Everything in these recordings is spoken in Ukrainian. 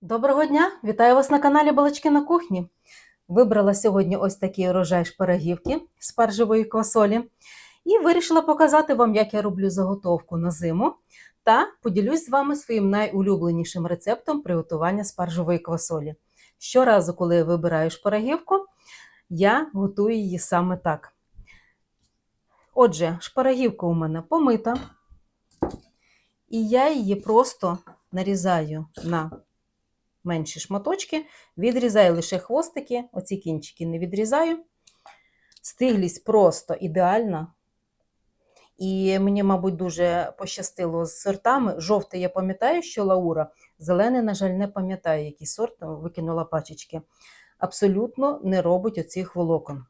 Доброго дня! Вітаю вас на каналі Балачки на кухні. Вибрала сьогодні ось такий урожай шпарагівки з спаржевої квасолі і вирішила показати вам, як я роблю заготовку на зиму та поділюсь з вами своїм найулюбленішим рецептом приготування спаржевої квасолі. Щоразу, коли я вибираю шпарагівку, я готую її саме так. Отже, шпарагівка у мене помита, і я її просто нарізаю на менші шматочки, відрізаю лише хвостики, оці кінчики не відрізаю. Стиглість просто ідеальна. І мені, мабуть, дуже пощастило з сортами. Жовтий я пам'ятаю, що Лаура, зелений, на жаль, не пам'ятаю, який сорт, викинула пачечки. Абсолютно не робить оцих волокон.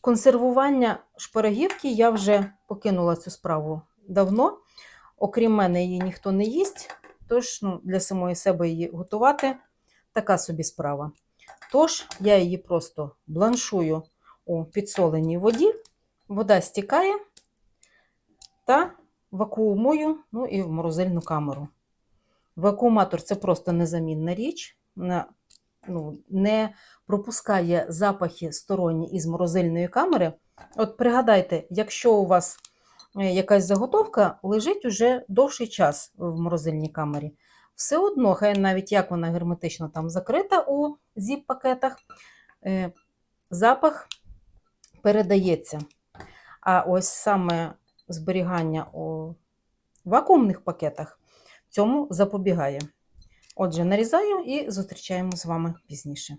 Консервування шпарагівки я вже покинула цю справу давно. Окрім мене, її ніхто не їсть, тож ну, для самої себе її готувати така собі справа. Тож, я її просто бланшую у підсоленій воді, вода стікає та вакуумую, ну і в морозильну камеру. Вакууматор це просто незамінна річ, на, ну, не пропускає запахи сторонні із морозильної камери. От пригадайте, якщо у вас е, якась заготовка лежить уже довший час в морозильній камері все одно, хай навіть як вона герметично там закрита у зіп-пакетах, е, запах передається. А ось саме зберігання у вакуумних пакетах цьому запобігає. Отже, нарізаю і зустрічаємо з вами пізніше.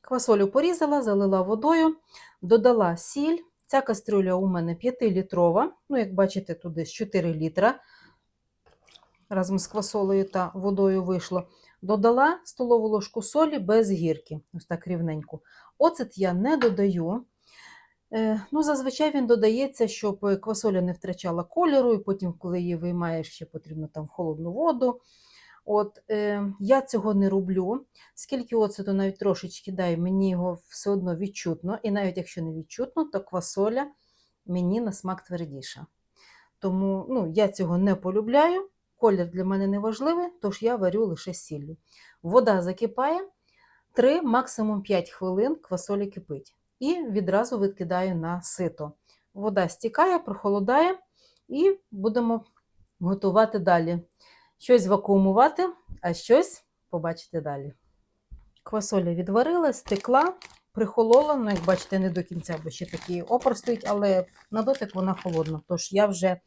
Квасолю порізала, залила водою, додала сіль. Ця кастрюля у мене 5-літрова, ну, як бачите, десь 4 літра разом з квасолею та водою вийшло. Додала столову ложку солі без гірки, ось так рівненько. Оцет я не додаю. Е, ну, Зазвичай він додається, щоб квасоля не втрачала кольору, і потім, коли її виймаєш, ще потрібно там в холодну воду. От, е, Я цього не роблю. Скільки оцету навіть трошечки даю, мені його все одно відчутно. І навіть якщо не відчутно, то квасоля мені на смак твердіша. Тому ну, я цього не полюбляю. Колір для мене не важливий, тож я варю лише сіллю. Вода закипає 3, максимум 5 хвилин квасолі кипить. І відразу відкидаю на сито. Вода стікає, прохолодає, і будемо готувати далі. Щось вакуумувати, а щось побачите далі. Квасоля відварила, стекла, прихолола, ну, як бачите, не до кінця, бо ще такий опор стоїть, але на дотик вона холодна. Тож я вже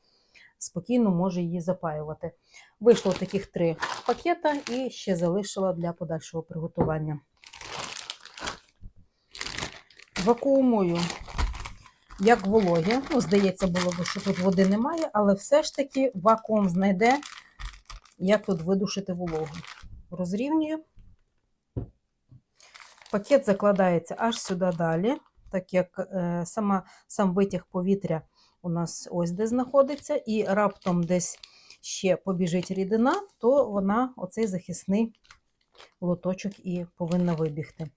спокійно можу її запаювати. Вийшло таких три пакета і ще залишила для подальшого приготування. Вакуумую, як вологі. Ну, здається, було б, що тут води немає, але все ж таки вакуум знайде, як тут видушити вологу. Розрівнюю. Пакет закладається аж сюди далі, так як е, сама, сам витяг повітря у нас ось де знаходиться, і раптом десь ще побіжить рідина, то вона, оцей захисний лоточок і повинна вибігти.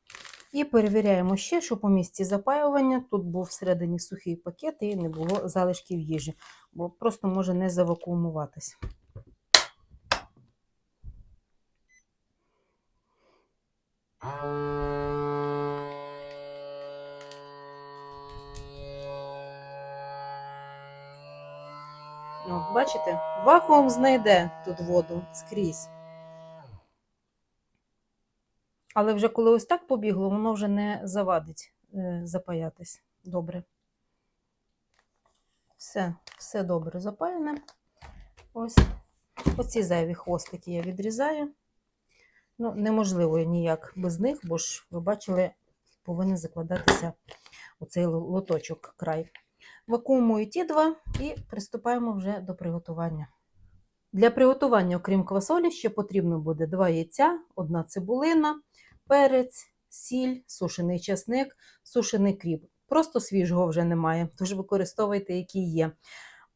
І перевіряємо ще, що по місці запаювання тут був всередині сухий пакет і не було залишків їжі, бо просто може не завакуумуватись. От, Бачите, вакуум знайде тут воду скрізь. Але вже коли ось так побігло, воно вже не завадить е, запаятись добре. Все, все добре запаяне. Ось оці зайві хвостики я відрізаю. Ну, неможливо ніяк без них, бо ж, ви бачили, повинен закладатися оцей лоточок край. Вакуумую ті два і приступаємо вже до приготування. Для приготування, окрім квасолі, ще потрібно буде 2 яйця, одна цибулина, перець, сіль, сушений часник, сушений кріп. Просто свіжого вже немає, тож використовуйте, який є.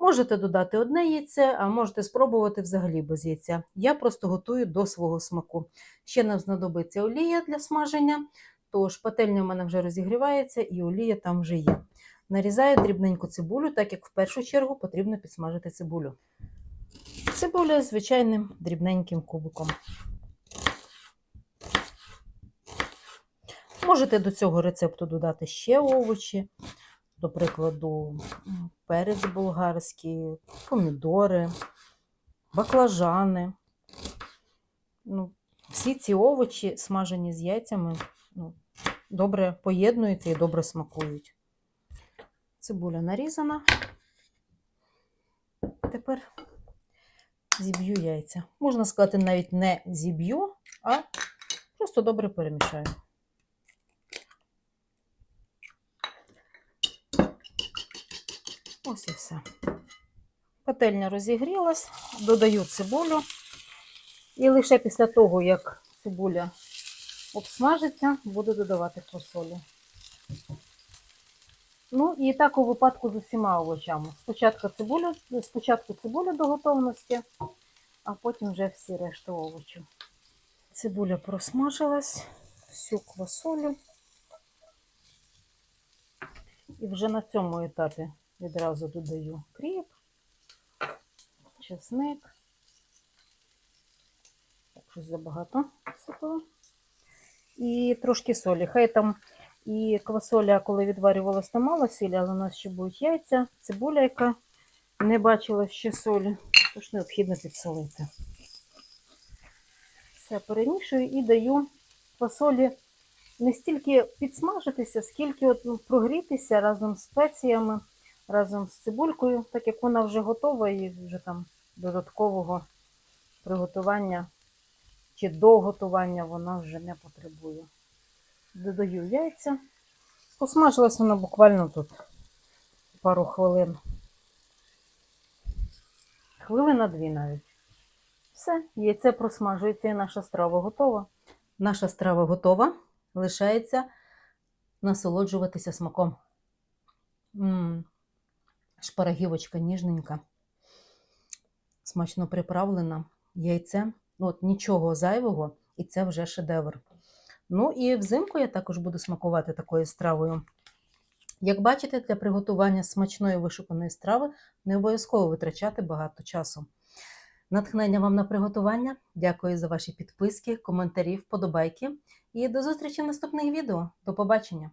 Можете додати одне яйце, а можете спробувати взагалі без яйця. Я просто готую до свого смаку. Ще нам знадобиться олія для смаження, тож пательня в мене вже розігрівається і олія там вже є. Нарізаю дрібненьку цибулю, так як в першу чергу потрібно підсмажити цибулю. Цибуля звичайним дрібненьким кубиком. Можете до цього рецепту додати ще овочі, до прикладу, перець болгарський, помідори, баклажани. Ну, всі ці овочі, смажені з яйцями, ну, добре поєднуються і добре смакують. Цибуля нарізана. Тепер зіб'ю яйця. Можна сказати, навіть не зіб'ю, а просто добре перемішаю. Ось і все. Пательня розігрілась, додаю цибулю. І лише після того, як цибуля обсмажиться, буду додавати фасолю. Ну і так у випадку з усіма овочами. Спочатку цибуля, спочатку цибуля до готовності, а потім вже всі решту овочів. Цибуля просмажилась, всю квасолю. І вже на цьому етапі відразу додаю кріп, чесник. Щось забагато сипала. І трошки солі. Хай там і квасоля, коли відварювалася, там мало сілі, але у нас ще будуть яйця, цибуля, яка не бачила ще солі, тож необхідно підсолити. Все перемішую і даю квасолі не стільки підсмажитися, скільки от ну, прогрітися разом з спеціями, разом з цибулькою, так як вона вже готова і вже там додаткового приготування чи до готування вона вже не потребує. Додаю яйця. Посмажилась вона буквально тут пару хвилин. Хвилина дві навіть. Все, яйце просмажується і наша страва готова. Наша страва готова. Лишається насолоджуватися смаком. М-м. Шпарагівочка ніжненька, смачно приправлена, яйце. От нічого зайвого, і це вже шедевр. Ну і взимку я також буду смакувати такою стравою. Як бачите, для приготування смачної вишуканої страви не обов'язково витрачати багато часу. Натхнення вам на приготування. Дякую за ваші підписки, коментарі, вподобайки. І до зустрічі в наступних відео. До побачення!